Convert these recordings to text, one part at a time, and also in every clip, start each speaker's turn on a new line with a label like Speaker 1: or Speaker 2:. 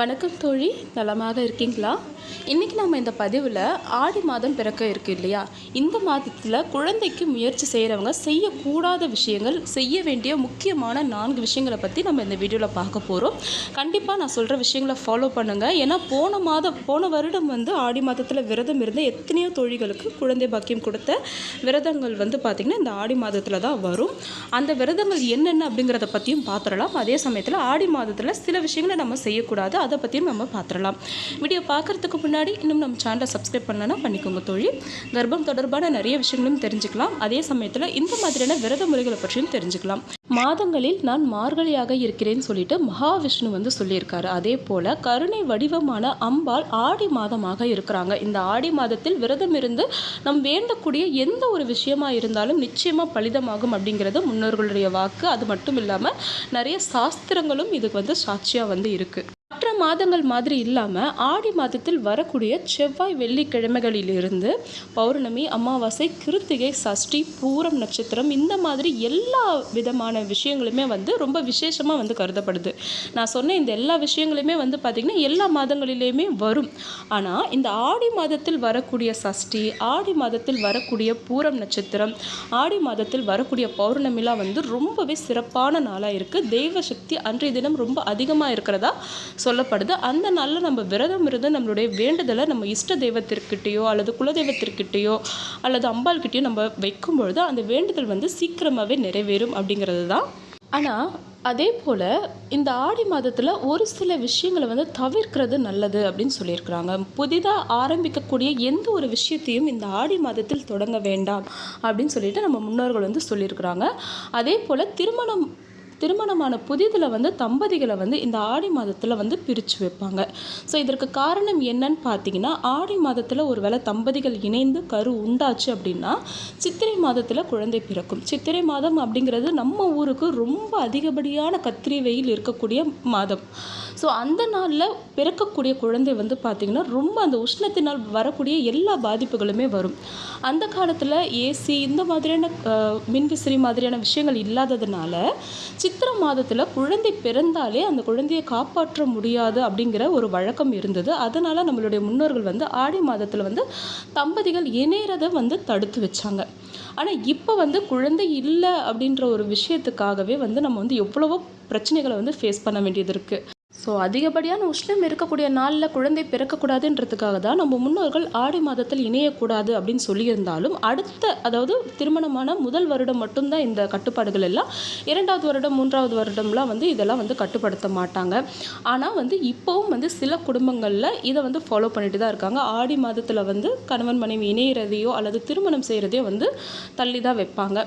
Speaker 1: வணக்கம் தோழி நலமாக இருக்கீங்களா? இன்றைக்கி நம்ம இந்த பதிவில் ஆடி மாதம் பிறக்க இருக்குது இல்லையா? இந்த மாதத்தில் குழந்தைக்கு முயற்சி செய்கிறவங்க செய்யக்கூடாத விஷயங்கள் செய்ய வேண்டிய முக்கியமான நான்கு விஷயங்களை பற்றி நம்ம இந்த வீடியோவில் பார்க்க போகிறோம் கண்டிப்பாக நான் சொல்கிற விஷயங்களை ஃபாலோ பண்ணுங்கள் ஏன்னா போன மாதம் போன வருடம் வந்து ஆடி மாதத்தில் விரதம் இருந்த எத்தனையோ தொழில்களுக்கு குழந்தை பாக்கியம் கொடுத்த விரதங்கள் வந்து பார்த்திங்கன்னா இந்த ஆடி மாதத்தில் தான் வரும். அந்த விரதங்கள் என்னென்ன அப்படிங்கிறத பற்றியும் பார்த்துடலாம் அதே சமயத்தில் ஆடி மாதத்தில் சில விஷயங்களை நம்ம செய்யக்கூடாது. அதை பற்றியும் நம்ம பார்த்துடலாம். வீடியோ பார்க்குறதுக்கு முன்னாடி இன்னும் நம்ம சேனலை சப்ஸ்கிரைப் பண்ணலன்னா பண்ணிக்கோங்க தோழி. கர்ப்பம் தொடர்பான நிறைய விஷயங்களும் தெரிஞ்சுக்கலாம். அதே சமயத்தில் இந்த மாதிரியான விரத முறைகளை பற்றியும் தெரிஞ்சுக்கலாம். மாதங்களில் நான் மார்கழியாக இருக்கிறேன்னு சொல்லிட்டு மகாவிஷ்ணு வந்து சொல்லியிருக்காரு. அதே போல் கருணை வடிவமான அம்பாள் ஆடி மாதமாக இருக்கிறாங்க. இந்த ஆடி மாதத்தில் விரதம் இருந்து நம் வேண்டக்கூடிய எந்த ஒரு விஷயமா இருந்தாலும் நிச்சயமாக பலிதமாகும் அப்படிங்கிறது முன்னோர்களுடைய வாக்கு. அது மட்டும் இல்லாமல் நிறைய சாஸ்திரங்களும் இதுக்கு வந்து சாட்சியாக வந்து இருக்குது மாதங்கள் மாதிரி இல்லாமல் ஆடி மாதத்தில் வரக்கூடிய செவ்வாய் வெள்ளிக்கிழமைகளிலிருந்து பௌர்ணமி அமாவாசை கிருத்திகை சஷ்டி பூரம் நட்சத்திரம் இந்த மாதிரி எல்லா விதமான விஷயங்களுமே வந்து ரொம்ப விசேஷமாக வந்து கருதப்படுது. நான் சொன்ன இந்த எல்லா விஷயங்களுமே வந்து பார்த்திங்கன்னா எல்லா மாதங்களிலேயுமே வரும். ஆனால் இந்த ஆடி மாதத்தில் வரக்கூடிய சஷ்டி ஆடி மாதத்தில் வரக்கூடிய பூரம் நட்சத்திரம் ஆடி மாதத்தில் வரக்கூடிய பௌர்ணமிலாம் வந்து ரொம்பவே சிறப்பான நாளாக இருக்குது தெய்வ சக்தி அன்றைய தினம் ரொம்ப அதிகமாக இருக்கிறதா சொல்லப்படுது. அந்த நாளில் நம்ம விரதம் இருந்து நம்மளுடைய வேண்டுதலை நம்ம இஷ்ட தெய்வத்திற்கிட்டேயோ அல்லது குலதெய்வத்திற்கிட்டேயோ அல்லது அம்பாள்கிட்டயோ நம்ம வைக்கும் பொழுது அந்த வேண்டுதல் வந்து சீக்கிரமாகவே நிறைவேறும் அப்படிங்கிறது தான். ஆனால் அதே போல் இந்த ஆடி மாதத்தில் ஒரு சில விஷயங்களை வந்து தவிர்க்கிறது நல்லது அப்படின்னு சொல்லியிருக்கிறாங்க. புதிதாக ஆரம்பிக்கக்கூடிய எந்த ஒரு விஷயத்தையும் இந்த ஆடி மாதத்தில் தொடங்க வேண்டாம் அப்படின்னு சொல்லிட்டு நம்ம முன்னோர்கள் வந்து சொல்லியிருக்கிறாங்க. அதே போல் திருமணம் திருமணமான புதிதில் வந்து தம்பதிகளை வந்து இந்த ஆடி மாதத்தில் வந்து பிரித்து வைப்பாங்க. ஸோ இதற்கு காரணம் என்னன்னு பார்த்தீங்கன்னா ஆடி மாதத்தில் ஒரு வேளை தம்பதிகள் இணைந்து கரு உண்டாச்சு அப்படின்னா சித்திரை மாதத்தில் குழந்தை பிறக்கும். சித்திரை மாதம் அப்படிங்கிறது நம்ம ஊருக்கு ரொம்ப அதிகப்படியான கத்திரி வெயில் இருக்கக்கூடிய மாதம். ஸோ அந்த நாளில் பிறக்கக்கூடிய குழந்தை வந்து பார்த்திங்கன்னா ரொம்ப அந்த உஷ்ணத்தினால் வரக்கூடிய எல்லா பாதிப்புகளுமே வரும். அந்த காலத்தில் ஏசி இந்த மாதிரியான மின்விசிறி மாதிரியான விஷயங்கள் இல்லாததுனால சித்திர மாதத்தில் குழந்தை பிறந்தாலே அந்த குழந்தையை காப்பாற்ற முடியாது அப்படிங்கிற ஒரு வழக்கம் இருந்தது. அதனால் நம்மளுடைய முன்னோர்கள் வந்து ஆடி மாதத்தில் வந்து தம்பதிகள் இணையறதை வந்து தடுத்து வச்சாங்க. ஆனால் இப்போ வந்து குழந்தை இல்லை அப்படின்ற ஒரு விஷயத்துக்காகவே வந்து நம்ம வந்து எவ்வளவோ பிரச்சனைகளை வந்து ஃபேஸ் பண்ண வேண்டியது இருக்குது ஸோ அதிகப்படியான உஷ்ணம் இருக்கக்கூடிய நாளில் குழந்தை பிறக்கக்கூடாதுன்றதுக்காக தான் நம்ம முன்னோர்கள் ஆடி மாதத்தில் இணையக்கூடாது அப்படின்னு சொல்லியிருந்தாலும் அடுத்த அதாவது திருமணமான முதல் வருடம் மட்டும்தான் இந்த கட்டுப்பாடுகள் எல்லாம் இரண்டாவது வருடம் மூன்றாவது வருடம்லாம் வந்து இதெல்லாம் வந்து கட்டுப்படுத்த மாட்டாங்க. ஆனால் வந்து இப்போவும் வந்து சில குடும்பங்களில் இதை வந்து ஃபாலோ பண்ணிட்டு தான் இருக்காங்க. ஆடி மாதத்தில் வந்து கணவன் மனைவி இணையிறதையோ அல்லது திருமணம் செய்கிறதையோ வந்து தள்ளி தான் வைப்பாங்க.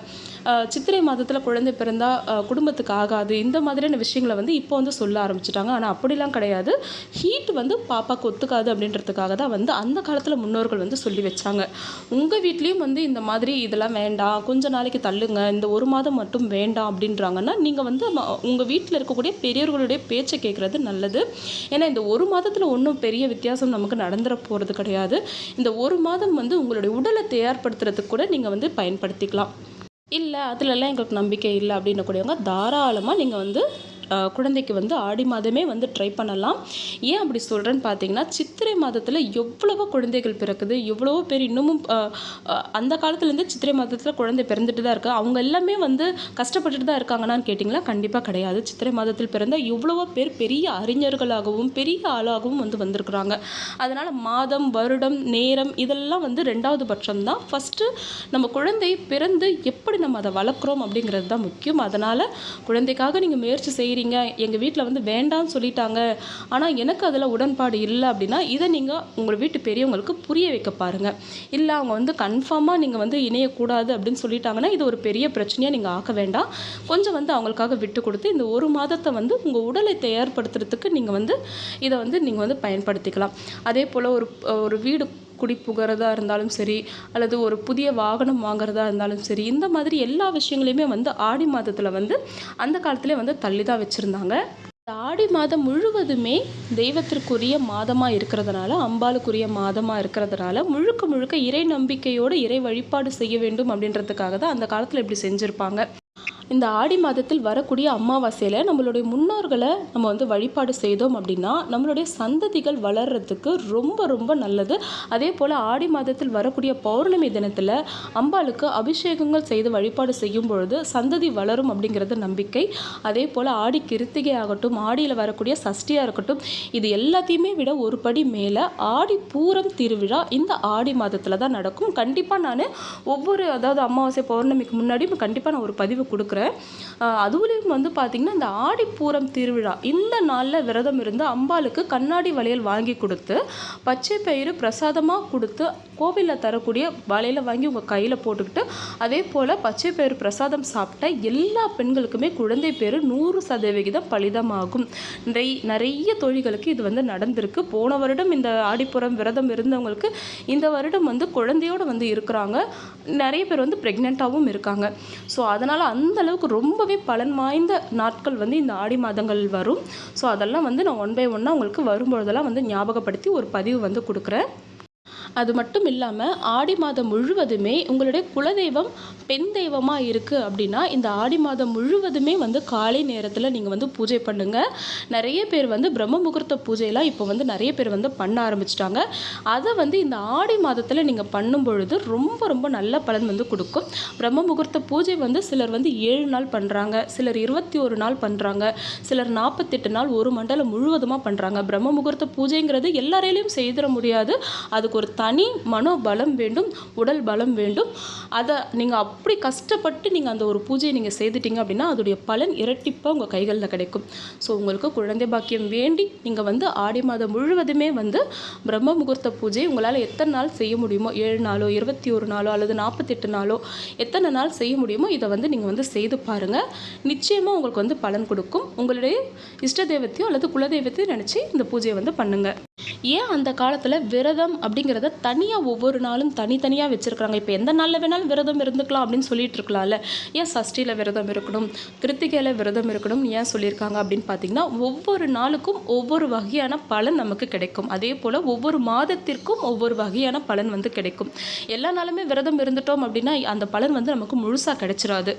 Speaker 1: சித்திரை மாதத்தில் குழந்தை பிறந்தால் குடும்பத்துக்கு ஆகாது. இந்த மாதிரியான விஷயங்களை வந்து இப்போ வந்து சொல்ல ஆரம்பிச்சிட்டாங்க. ஆனால் அப்படிலாம் கிடையாது. ஹீட் வந்து பாப்பாவுக்கு ஒத்துக்காது அப்படின்றதுக்காக தான் வந்து அந்த காலத்தில் முன்னோர்கள் வந்து சொல்லி வச்சாங்க. உங்கள் வீட்லேயும் வந்து இந்த மாதிரி இதெல்லாம் வேண்டாம். கொஞ்ச நாளைக்கு தள்ளுங்க. இந்த ஒரு மாதம் மட்டும் வேண்டாம் அப்படின்றாங்கன்னா நீங்கள் வந்து உங்கள் வீட்டில் இருக்கக்கூடிய பெரியவர்களுடைய பேச்சை கேட்குறது நல்லது. ஏன்னா இந்த ஒரு மாதத்தில் ஒன்றும் பெரிய வித்தியாசம் நமக்கு நடந்துட போகிறது கிடையாது. இந்த ஒரு மாதம் வந்து உங்களுடைய உடலை தயார்படுத்துறதுக்கு கூட நீங்கள் வந்து பயன்படுத்திக்கலாம். இல்லை அதுலலாம் எங்களுக்கு நம்பிக்கை இல்லை அப்படின்னக்கூடியவங்க தாராளமாக நீங்கள் வந்து குழந்தைக்கு வந்து ஆடி மாதமே வந்து ட்ரை பண்ணலாம். ஏன் அப்படி சொல்கிறேன்னு பார்த்தீங்கன்னா சித்திரை மாதத்தில் எவ்வளவோ குழந்தைகள் பிறக்குது எவ்வளவோ பேர் இன்னமும் அந்த காலத்துலேருந்து சித்திரை மாதத்தில் குழந்தை பிறந்துட்டு தான் இருக்குது அவங்க எல்லாமே வந்து கஷ்டப்பட்டுட்டு தான் இருக்காங்கன்னு கேட்டிங்களா? கண்டிப்பாக கிடையாது. சித்திரை மாதத்தில் பிறந்த எவ்வளவோ பேர் பெரிய அறிஞர்களாகவும் பெரிய ஆளாகவும் வந்து வந்திருக்கிறாங்க. அதனால் மாதம் வருடம் நேரம் இதெல்லாம் வந்து ரெண்டாவது பட்சம் தான் ஃபஸ்ட்டு நம்ம குழந்தை பிறந்து எப்படி நம்ம அதை வளர்க்குறோம் அப்படிங்கிறது தான் முக்கியம். அதனால் குழந்தைக்காக நீங்கள் முயற்சி செய்ய செய்கிறீங்க எங்கள் வீட்டில் வந்து வேண்டாம்னு சொல்லிட்டாங்க. ஆனால் எனக்கு அதில் உடன்பாடு இல்லை அப்படின்னா இதை நீங்கள் உங்கள் வீட்டு பெரியவங்களுக்கு புரிய வைக்க பாருங்கள் இல்லை அவங்க வந்து கன்ஃபார்மாக நீங்கள் வந்து இணையக்கூடாது அப்படின்னு சொல்லிட்டாங்கன்னா இது ஒரு பெரிய பிரச்சனையாக நீங்கள் ஆக்க வேண்டாம். கொஞ்சம் வந்து அவங்களுக்காக விட்டு கொடுத்து இந்த ஒரு மாதத்தை வந்து உங்கள் உடலை தயார்படுத்துறதுக்கு நீங்கள் வந்து இதை வந்து நீங்கள் வந்து பயன்படுத்திக்கலாம். அதே போல் ஒரு ஒரு வீடு குடி புகிறதா இருந்தாலும் சரி அல்லது ஒரு புதிய வாகனம் வாங்குறதா இருந்தாலும் சரி இந்த மாதிரி எல்லா விஷயங்களையுமே வந்து ஆடி மாதத்தில் வந்து அந்த காலத்திலே வந்து தள்ளி தான் வச்சுருந்தாங்க. இந்த ஆடி மாதம் முழுவதுமே தெய்வத்திற்குரிய மாதமாக இருக்கிறதுனால அம்பாளுக்குரிய மாதமாக இருக்கிறதுனால முழுக்க முழுக்க இறை நம்பிக்கையோடு இறை வழிபாடு செய்ய வேண்டும் அப்படின்றதுக்காக தான் அந்த காலத்தில் இப்படி செஞ்சுருப்பாங்க. இந்த ஆடி மாதத்தில் வரக்கூடிய அமாவாசையில் நம்மளுடைய முன்னோர்களை நம்ம வந்து வழிபாடு செய்தோம் அப்படின்னா நம்மளுடைய சந்ததிகள் வளர்கிறதுக்கு ரொம்ப ரொம்ப நல்லது. அதே போல் ஆடி மாதத்தில் வரக்கூடிய பௌர்ணமி தினத்தில் அம்பாளுக்கு அபிஷேகங்கள் செய்து வழிபாடு செய்யும் பொழுது சந்ததி வளரும் அப்படிங்கிறது நம்பிக்கை. அதே போல் ஆடி கிருத்திகை ஆகட்டும் ஆடியில் வரக்கூடிய சஷ்டியாக இருக்கட்டும் இது எல்லாத்தையுமே விட ஒரு படி மேலே ஆடி பூரம் திருவிழா இந்த ஆடி மாதத்தில் தான் நடக்கும். கண்டிப்பாக நான் ஒவ்வொரு அதாவது அமாவாசை பௌர்ணமிக்கு முன்னாடி கண்டிப்பாக நான் ஒரு பதிவு கொடுக்குறேன். அதுலேயும் வந்து பார்த்திங்கன்னா இந்த ஆடிப்பூரம் திருவிழா இந்த நாளில் விரதம் இருந்து அம்பாளுக்கு கண்ணாடி வளையல் வாங்கி கொடுத்து பச்சை பயிறு பிரசாதமாக கொடுத்து கோவிலில் தரக்கூடிய வளையலை வாங்கி உங்கள் கையில் போட்டுக்கிட்டு அதே போல் பச்சை பயிறு பிரசாதம் சாப்பிட்ட எல்லா பெண்களுக்குமே குழந்தை பேர் நூறு சதவிகிதம் பலிதமாகும். நிறைய நிறைய தொழில்களுக்கு இது வந்து நடந்திருக்கு. போன வருடம் இந்த ஆடிப்புறம் விரதம் இருந்தவங்களுக்கு இந்த வருடம் வந்து குழந்தையோடு வந்து இருக்கிறாங்க. நிறைய பேர் வந்து ப்ரெக்னெண்ட்டாகவும் இருக்காங்க. ஸோ அதனால் அந்த அளவுக்கு ரொம்பவே பலன் வாய்ந்த நாட்கள் வந்து இந்த ஆடி மாதங்கள் வரும். ஸோ அதெல்லாம் வந்து நான் ஒன் பை ஒன்னாக உங்களுக்கு வரும்பொழுதெல்லாம் வந்து ஞாபகப்படுத்தி ஒரு பதிவு வந்து கொடுக்குறேன். அது மட்டும் இல்லாமல் ஆடி மாதம் முழுவதுமே உங்களுடைய குலதெய்வம் பெண் தெய்வமாக இருக்குது அப்படின்னா இந்த ஆடி மாதம் முழுவதுமே வந்து காலை நேரத்தில் நீங்கள் வந்து பூஜை பண்ணுங்கள் நிறைய பேர் வந்து பிரம்ம முகூர்த்த பூஜையெல்லாம் இப்போ வந்து நிறைய பேர் வந்து பண்ண ஆரம்பிச்சிட்டாங்க. அதை வந்து இந்த ஆடி மாதத்தில் நீங்கள் பண்ணும் பொழுது ரொம்ப ரொம்ப நல்ல பலன் வந்து கொடுக்கும். பிரம்ம முகூர்த்த பூஜை வந்து சிலர் வந்து ஏழு நாள் பண்ணுறாங்க சிலர் இருபத்தி ஒரு நாள் பண்ணுறாங்க சிலர் நாற்பத்தெட்டு நாள் ஒரு மண்டலம் முழுவதுமாக பண்ணுறாங்க பிரம்ம முகூர்த்த பூஜைங்கிறது எல்லாரையிலையும் செய்திட முடியாது. அதுக்கு ஒரு த தனி மனோபலம் வேண்டும் உடல் பலம் வேண்டும். அதை நீங்கள் அப்படி கஷ்டப்பட்டு நீங்கள் அந்த ஒரு பூஜையை நீங்கள் செய்துட்டீங்க அப்படின்னா அதோடைய பலன் இரட்டிப்பாக உங்கள் கைகளில் கிடைக்கும். ஸோ உங்களுக்கு குழந்தை பாக்கியம் வேண்டி நீங்கள் வந்து ஆடி மாதம் முழுவதுமே வந்து பிரம்ம முகூர்த்த பூஜை உங்களால் எத்தனை நாள் செய்ய முடியுமோ ஏழு நாளோ இருபத்தி ஒரு நாளோ அல்லது நாற்பத்தெட்டு நாளோ எத்தனை நாள் செய்ய முடியுமோ இதை வந்து நீங்கள் வந்து செய்து பாருங்கள் நிச்சயமாக உங்களுக்கு வந்து பலன் கொடுக்கும். உங்களுடைய இஷ்ட தெய்வத்தையோ அல்லது குலதெய்வத்தையும் நினச்சி இந்த பூஜையை வந்து பண்ணுங்கள் ஏன் அந்த காலத்தில் விரதம் அப்படிங்கிறத தனியாக ஒவ்வொரு நாளும் தனித்தனியாக வச்சுருக்காங்க இப்போ எந்த நாளில் வேணாலும் விரதம் இருந்துக்கலாம் அப்படின்னு சொல்லிட்டு இருக்கலாம்ல. ஏன் சஷ்டியில் விரதம் இருக்கணும்? கிருத்திகையில் விரதம் இருக்கணும் ஏன் சொல்லியிருக்காங்க அப்படின்னு பார்த்தீங்கன்னா ஒவ்வொரு நாளுக்கும் ஒவ்வொரு வகையான பலன் நமக்கு கிடைக்கும். அதே போல் ஒவ்வொரு மாதத்திற்கும் ஒவ்வொரு வகையான பலன் வந்து கிடைக்கும். எல்லா நாளுமே விரதம் இருந்துட்டோம் அப்படின்னா அந்த பலன் வந்து நமக்கு முழுசாக கிடைச்சிடாது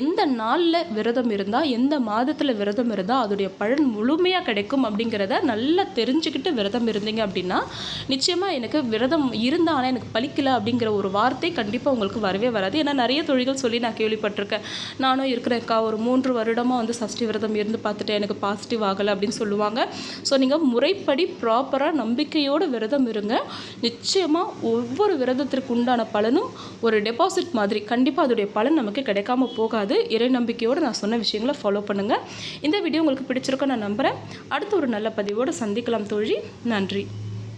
Speaker 1: எந்த நாளில் விரதம் இருந்தால் எந்த மாதத்தில் விரதம் இருந்தால் அதோடைய பலன் முழுமையாக கிடைக்கும் அப்படிங்கிறத நல்லா தெரிஞ்சுக்கிட்டு விரதம் இருந்தீங்க அப்படின்னா நிச்சயமாக எனக்கு விரதம் இருந்தால் ஆனால் எனக்கு பலிக்கல அப்படிங்கிற ஒரு வார்த்தை கண்டிப்பாக உங்களுக்கு வரவே வராது. ஏன்னா நிறைய தொழில்கள் சொல்லி நான் கேள்விப்பட்டிருக்கேன். நானும் இருக்கிறேன்க்கா ஒரு மூன்று வருடமாக வந்து சஷ்டி விரதம் இருந்து பார்த்துட்டு எனக்கு பாசிட்டிவ் ஆகலை அப்படின்னு சொல்லுவாங்க. ஸோ நீங்கள் முறைப்படி ப்ராப்பராக நம்பிக்கையோடு விரதம் இருங்க. நிச்சயமாக ஒவ்வொரு விரதத்திற்கு உண்டான பலனும் ஒரு டெபாசிட் மாதிரி கண்டிப்பாக அதோடைய பலன் நமக்கு கிடைக்காம போகாது. இறை நம்பிக்கையோடு நான் சொன்ன விஷயங்களை ஃபாலோ பண்ணுங்கள் இந்த வீடியோ உங்களுக்கு பிடிச்சிருக்கோம் நான் நம்புகிறேன் அடுத்து ஒரு நல்ல பதிவோடு சந்திக்கலாம் தோழி. நன்றி.